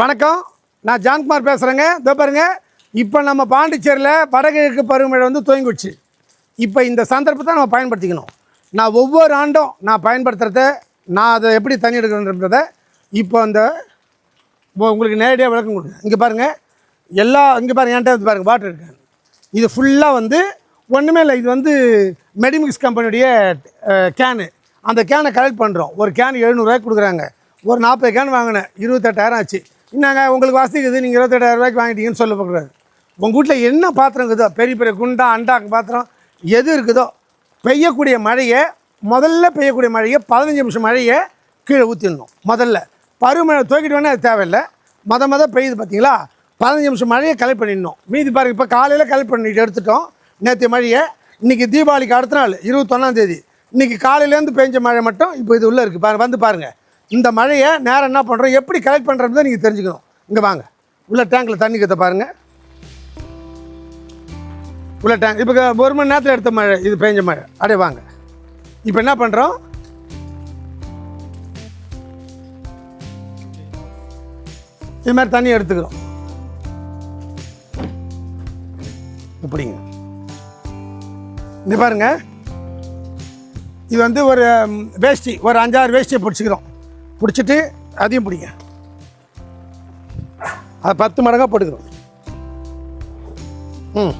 வணக்கம். நான் ஜான்குமார் பேசுகிறேங்க இதோ பாருங்க. இப்போ நம்ம பாண்டிச்சேரியில் வடகிழக்கு பருவமழை வந்து துவங்கிடுச்சு. இப்போ இந்த சந்தர்ப்பத்தை நம்ம பயன்படுத்திக்கணும். நான் ஒவ்வொரு ஆண்டும் நான் பயன்படுத்துகிறத நான் அதை எப்படி தண்ணி எடுக்கிறேன்றத இப்போ அந்த இப்போ உங்களுக்கு நேரடியாக விளக்கம் கொடுங்க இங்கே பாருங்கள் எல்லா இங்கே பாருங்கள் என்கிட்ட வந்து பாருங்கள் வாட்டர் இருக்கு. இது ஃபுல்லாக வந்து ஒன்றுமே இல்லை. இது வந்து மெடிமிக்ஸ் கம்பெனியுடைய கேனு அந்த கேனை கலெக்ட் பண்ணுறோம் ஒரு கேன் எழுநூறுவாய்க்கு கொடுக்குறாங்க. ஒரு நாற்பது கேன் வாங்கினேன். இருபத்தெட்டாயிரம் ஆச்சு. என்னங்க உங்களுக்கு வசதி இருக்குது நீங்கள் இருபத்தெட்டாயிரம் ரூபாய்க்கு வாங்கிட்டீங்கன்னு சொல்லக்கூடாது உங்கள் வீட்டில் என்ன பாத்திரம் இருக்குதோ பெரிய பெரிய குண்டா அண்டா பாத்திரம் எது இருக்குதோ பெய்யக்கூடிய மழையை முதல்ல பெய்யக்கூடிய மழையை பதினஞ்சு நிமிஷம் மழையை கீழே ஊற்றிடணும் முதல்ல. பருவமழை தூக்கிட்டு வேணால் அது தேவையில்லை. மத மொதல் பெய்யுது பார்த்தீங்களா பதினஞ்சு நிமிஷம் மழையை கலெக்ட் பண்ணிடணும். மீதி பாருங்க இப்போ காலையில் கலெக்ட் பண்ணிட்டு எடுத்துட்டோம் நேற்று மழையை. இன்றைக்கி தீபாவளிக்கு அடுத்த நாள் இருபத்தொன்னாம் தேதி. இன்றைக்கி காலையிலேருந்து பெஞ்ச மழை மட்டும் இப்போ இது உள்ளே இருக்குது பாரு வந்து பாருங்கள் இந்த மழையை நேரம் என்ன பண்ணுறோம் எப்படி கலெக்ட் பண்ணுறதுன்னு நீங்கள் தெரிஞ்சுக்கணும். இங்கே வாங்க. உள்ள டேங்க்கில் தண்ணி கற்ற பாருங்கள் உள்ள டேங்க் இப்போ ஒரு மணி நேரத்தில் எடுத்த மழை இது பெஞ்ச மழை. அப்படியே வாங்க. இப்போ என்ன பண்ணுறோம் இது மாதிரி தண்ணி எடுத்துக்கிறோம். இப்படிங்க இந்த பாருங்க. இது வந்து ஒரு வேஷ்டி ஒரு அஞ்சாறு வேஷ்டியை பிடிச்சிக்கிறோம். பிடிச்சிட்டு அதையும் பிடிங்க. அது பத்து மடங்காக போட்டுக்கிறோம். ம்.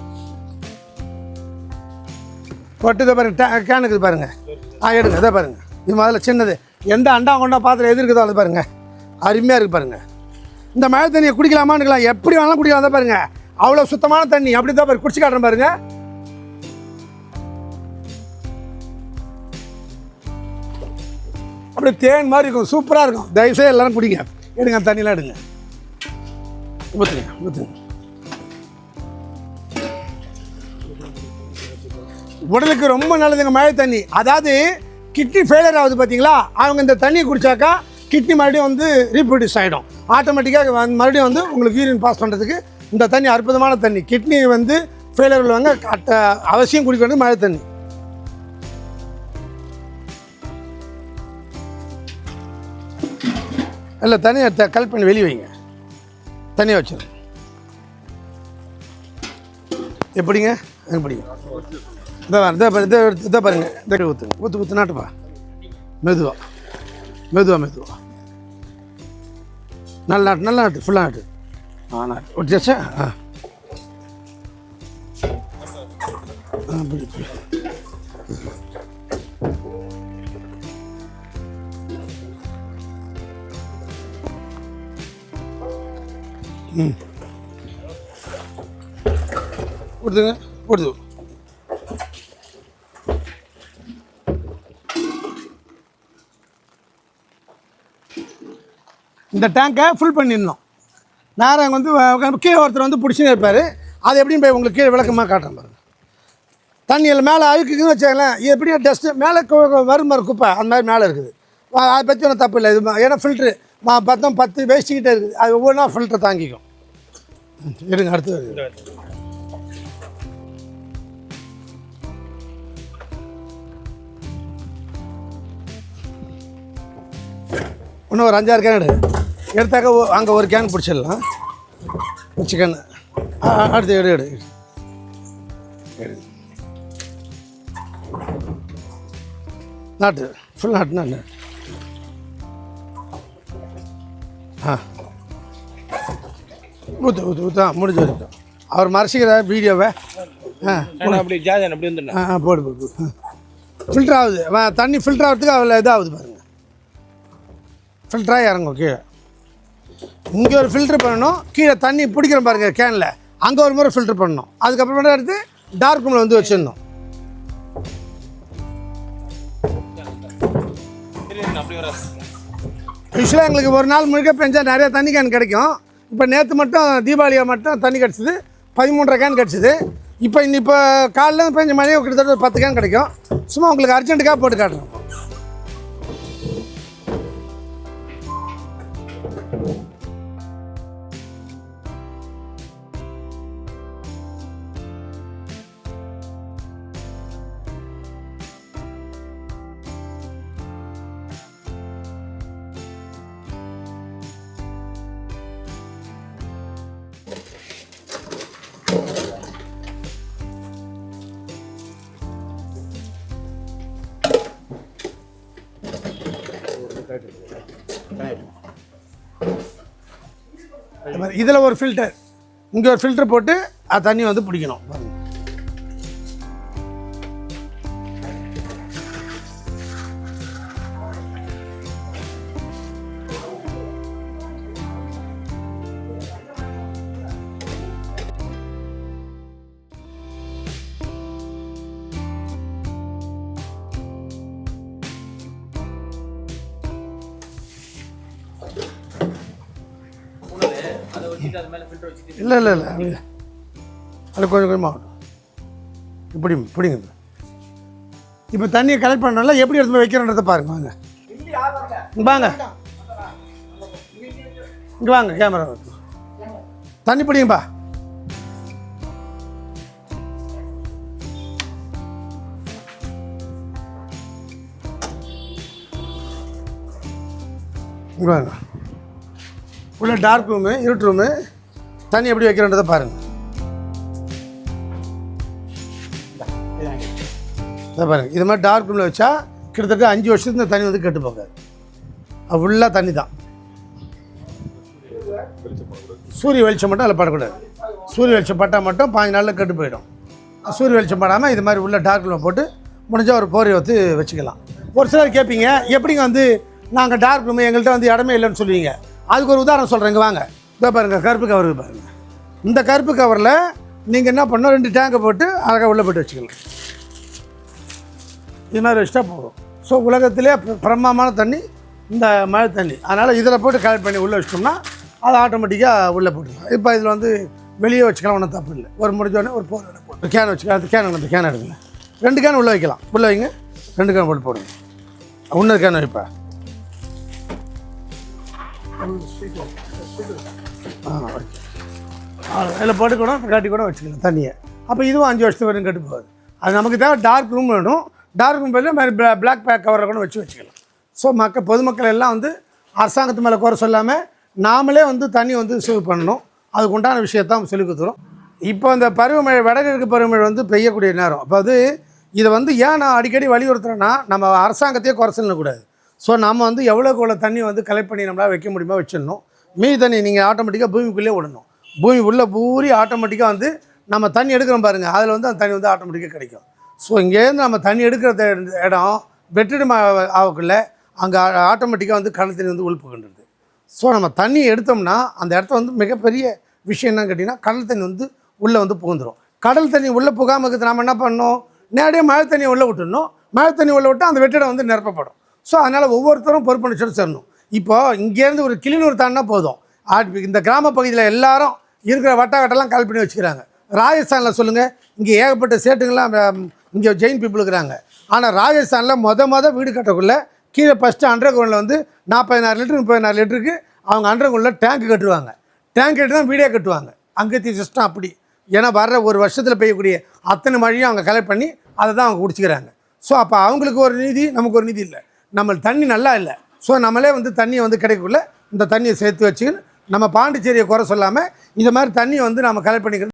போட்டு இதை பாருங்க டே இருக்குது பாருங்கள் ஆ எடுங்க இதை பாருங்கள் இது முதல்ல சின்னது. எந்த அண்டா கொண்டா பாத்திரம் எது இருக்குதோ அதை பாருங்கள் அருமையாக இருக்குது பாருங்க. இந்த மழை தண்ணியை குடிக்கலாமான்னுக்கலாம் எப்படி வேணாலும் குடிக்கலாம் அதை பாருங்கள் அவ்வளோ சுத்தமான தண்ணி அப்படி தான் பாரு குடிச்சு காட்டுறேன் பாருங்கள் அப்படியே தேன் மாதிரி இருக்கும். சூப்பராக இருக்கும். தயவுசெய்து எல்லாரும் குடிங்க. எடுங்க அந்த தண்ணியெலாம் எடுங்க. ஊற்றுங்க ஊற்றுங்க உடலுக்கு ரொம்ப நல்லதுங்க மழை தண்ணி. அதாவது கிட்னி ஃபெயிலியர் ஆகுது பார்த்தீங்களா அவங்க இந்த தண்ணியை குடிச்சாக்கா கிட்னி மறுபடியும் வந்து ரீப்ரொடியூஸ் ஆகிடும் ஆட்டோமேட்டிக்காக மறுபடியும் வந்து உங்களுக்கு யூரின் பாஸ் பண்ணுறதுக்கு இந்த தண்ணி அற்புதமான தண்ணி. கிட்னி வந்து ஃபெயிலியர் உள்ளவங்க அவசியம் குடிக்க வேண்டியது மழை தண்ணி. இல்லை தனியாக கல் பண்ணி வெளியே வைங்க. தனியாக வச்சிருங்க. எப்படிங்க? எப்படிங்க? இதான் இதை இதை இதை பாருங்க. இதை ஊற்றுங்க ஊற்று ஊற்று நாட்டுப்பா. மெதுவா. மெதுவா மெதுவா. நல்ல நாட்டு நல்ல நாட்டு ஃபுல்லாக நாட்டு. ஆ நாட்டு. ஒட்டியாச்சா ஆ? அப்படி ம் கொடுத்துங்க கொடுத்து. இந்த டேங்கை ஃபுல் பண்ணிடணும். நேரம் அங்கே வந்து கீழே ஒருத்தர் வந்து பிடிச்சின்னு இருப்பார். அது எப்படின்னு போய் உங்களுக்கு கீழே விளக்கமாக காட்டுறேன் பாருங்கள் தண்ணியில் மேலே அழுக்குன்னு வச்சுக்கங்களேன் எப்படியும் டஸ்ட்டு மேலே வரும் மாதிரி குப்பை அந்த மாதிரி மேலே இருக்குது. அதை பற்றி ஒன்றும் தப்பு இல்லை. இது ஏன்னா ஃபில்ட்ரு பத்தம் பத்து வேஸ்ட்டுக்கிட்டே இருக்குது. அது ஒவ்வொன்றா ஃபில்ட்ரு தாங்கிக்கும். ம், எடுங்க அடுத்து இன்னும் ஒரு அஞ்சாறு கேன் எடு. எடுத்தாக்க அங்கே ஒரு கேன் பிடிச்சிடலாம். சிக்கன் அடுத்து எடு எடு எடு. நாட்டு ஃபுல் நாட்டு நாட்டு. ஆ. ஊற்று ஊற்று ஊற்றா முடிஞ்சு வரைக்கும் அவர் மறைச்சிக்கிற வீடியோவை. ஆ அப்படி ஜாதன் அப்படி வந்துட்டேன். ஆ போடு போடு போடு. ஃபில்டர் ஆகுது. தண்ணி ஃபில்டர் ஆகிறதுக்கு அதில் இதாகுது பாருங்கள் ஃபில்டராக இறங்கும் கீழே. இங்கே ஒரு ஃபில்டர் பண்ணணும். கீழே தண்ணி பிடிக்கிற பாருங்க கேனில் அங்கே ஒரு முறை ஃபில்டர் பண்ணணும். அதுக்கப்புறமேட்டு எடுத்து டார்க் ரூமில் வந்து வச்சிடணும். யூஸ்வலாக எங்களுக்கு ஒரு நாள் முழுக்க பெஞ்சால் நிறைய தண்ணி கேன் கிடைக்கும். இப்போ நேற்று மட்டும் தீபாவளியை மட்டும் தண்ணி கிடச்சிது. பதிமூன்றரை கேன் கிடச்சிது. இப்போ இன்னி இப்போ காலைல பெஞ்ச மணி கிட்டத்தட்ட ஒரு பத்து கேன் கிடைக்கும். சும்மா உங்களுக்கு அர்ஜென்ட்டுக்காக போட்டு காட்டுறோம். இதில் ஒரு ஃபில்டர் இங்கே ஒரு ஃபில்டர் போட்டு அது தண்ணி வந்து பிடிக்கணும். பாருங்கள் இல்லை இல்லை இல்லை அது கொஞ்சம் கொஞ்சமாக இப்படி பிடிங்க இப்போ தண்ணியை கலெக்ட் பண்ணனால எப்படி எடுத்து வைக்கிறன்றத பாருங்க வாங்க. வாங்க. இங்கே வாங்க கேமரா தண்ணி பிடிங்கப்பா. இங்கே வாங்க. உள்ள டார்க் ரூமு இருட்டு ரூமு தண்ணி எப்படி வைக்கிறன்றதை பாருங்க. இதை பாருங்க. இது மாதிரி டார்க் ரூமில் வச்சா கிட்டத்தட்ட அஞ்சு வருஷத்துக்கு இந்த தண்ணி வந்து கெட்டு போகாது. அது ஃபுல்லாக தண்ணி தான் சூரிய வெளிச்சம் மட்டும் அதில் படக்கூடாது. சூரிய வெளிச்சம் பட்டால் மட்டும் பாஞ்சு நாளில் கெட்டு போயிடும். சூரிய வெளிச்சம் படாமல் இது மாதிரி உள்ள டார்க் ரூமில் போட்டு முடிஞ்சால் ஒரு போரை வந்து வச்சுக்கலாம். ஒரு சிலர் கேட்பீங்க எப்படிங்க வந்து நாங்கள் டார்க் ரூம் எங்கள்கிட்ட வந்து இடமே இல்லைன்னு சொல்லுவீங்க? அதுக்கு ஒரு உதாரணம் சொல்கிறேங்க வாங்க. இதோ பாருங்கள் கருப்பு கவர் பாருங்கள் இந்த கருப்பு கவரில் நீங்கள் என்ன பண்ணணும்? ரெண்டு டேங்கை போட்டு அழகாக உள்ளே போட்டு வச்சுக்கலாம் இது மாதிரி வச்சுட்டா போதும். ஸோ உலகத்திலே பிர- தண்ணி இந்த மழை தண்ணி. அதனால் இதில் போட்டு கலெக்ட் பண்ணி உள்ளே வச்சிட்டோம்னா அது ஆட்டோமேட்டிக்காக உள்ளே போட்டுக்கலாம். இப்போ இதில் வந்து வெளியே வச்சுக்கலாம் ஒன்றும் தப்பு இல்லை. ஒரு முடிஞ்சோடனே ஒரு போர் போட்டு கேன் வச்சுக்கலாம் அந்த கேன் அந்த கேன் எடுங்க ரெண்டு கேன் உள்ளே வைக்கலாம். உள்ளே வைங்க. ரெண்டு கேன் போட்டு போடுங்க. இன்னொரு கேன் வைப்பேன். அதில் போட்டு கூட கட்டி கூட வச்சுக்கலாம் தண்ணியை. அப்போ இதுவும் அஞ்சு வருஷத்துக்கு வரையும் கட்டு போகாது. அது நமக்கு தேவை டார்க் ரூம் வேணும். டார்க் ரூம் பதில் மாதிரி பிளாக் பேக் கவரை கூட வச்சு வச்சுக்கலாம். ஸோ மக்கள் பொதுமக்கள் எல்லாம் வந்து அரசாங்கத்து மேலே குறை சொல்லாமல் நாமளே வந்து தண்ணி வந்து சேவ் பண்ணணும். அதுக்கு உண்டான விஷயத்தான் சொல்லி கொடுத்துரும். இப்போ அந்த பருவமழை வடகிழக்கு பருவமழை வந்து பெய்யக்கூடிய நேரம். அப்போ அது இதை வந்து ஏன் நான் அடிக்கடி வலியுறுத்துறேன்னா நம்ம அரசாங்கத்தையே குறை சொல்லக்கூடாது. ஸோ நம்ம வந்து எவ்வளோக்கு எவ்வளோ தண்ணி வந்து கலெக்ட் பண்ணி நம்மளால் வைக்க முடியுமோ வச்சிடணும். மீதி தண்ணி நீங்கள் ஆட்டோமேட்டிக்காக பூமிக்குள்ளே விடணும். பூமி உள்ளே பூரி ஆட்டோமேட்டிக்காக வந்து நம்ம தண்ணி எடுக்கிறோம் பாருங்கள் அதில் வந்து அந்த தண்ணி வந்து ஆட்டோமேட்டிக்காக கிடைக்கும். ஸோ இங்கேருந்து நம்ம தண்ணி எடுக்கிற இடம் வெற்றிடம் ஆகக்குள்ளே அங்கே ஆட்டோமேட்டிக்காக வந்து கடல் தண்ணி வந்து உள்புகின்றது ஸோ நம்ம தண்ணி எடுத்தோம்னா அந்த இடத்த வந்து மிகப்பெரிய விஷயம் என்னன்னு கேட்டிங்கன்னா கடல் தண்ணி வந்து உள்ளே வந்து புகுந்துடும் கடல் தண்ணி உள்ளே புகாமல் இருக்கிறது நாம் என்ன பண்ணணும்? நேரடியாக மழை தண்ணியை உள்ளே விட்டுடணும். மழை தண்ணி உள்ளே விட்டால் அந்த வெற்றிடம் வந்து நிரப்பப்படும். ஸோ அதனால் ஒவ்வொருத்தரும் பொறுப்பணிச்சோடு சேரணும். இப்போ இங்கேருந்து ஒரு கிளிநூர் தாண்டினா போதும். இந்த கிராம பகுதியில் எல்லாரும் இருக்கிற வட்டாகட்டெல்லாம் கால் பண்ணி வச்சுக்கிறாங்க. ராஜஸ்தானில் சொல்லுங்கள் இங்கே ஏகப்பட்ட சேட்டுங்கள்லாம் இங்கே ஜெயின் பீப்புள் இருக்கிறாங்க. ஆனால் ராஜஸ்தானில் மொத மொதல் வீடு கட்டக்குள்ளே கீழே ஃபஸ்ட்டு அண்டர் கிரவுண்டில் வந்து நாற்பதினாறு லிட்டர் முப்பதினாறு லிட்டருக்கு அவங்க அண்டர் கிரவுண்டில் டேங்க் கட்டுவாங்க. டேங்க் கட்டி தான் வீடே கட்டுவாங்க. அங்கத்திய சிஸ்டம் அப்படி. ஏன்னா வர்ற ஒரு வருஷத்தில் பெய்யக்கூடிய அத்தனை மழையும் அவங்க கலெக்ட் பண்ணி அதை தான் அவங்க குடிச்சிக்கிறாங்க. ஸோ அப்போ அவங்களுக்கு ஒரு நீதி நமக்கு ஒரு நீதி இல்லை. நம்ம தண்ணி நல்லா இல்லை. ஸோ நம்மளே வந்து தண்ணியை வந்து கிடைக்கக்குள்ள இந்த தண்ணியை சேர்த்து வச்சுக்கின்னு நம்ம பாண்டிச்சேரியை குறை சொல்லாமல் இது மாதிரி தண்ணியை வந்து நம்ம கலெக்ட் பண்ணிக்கிறது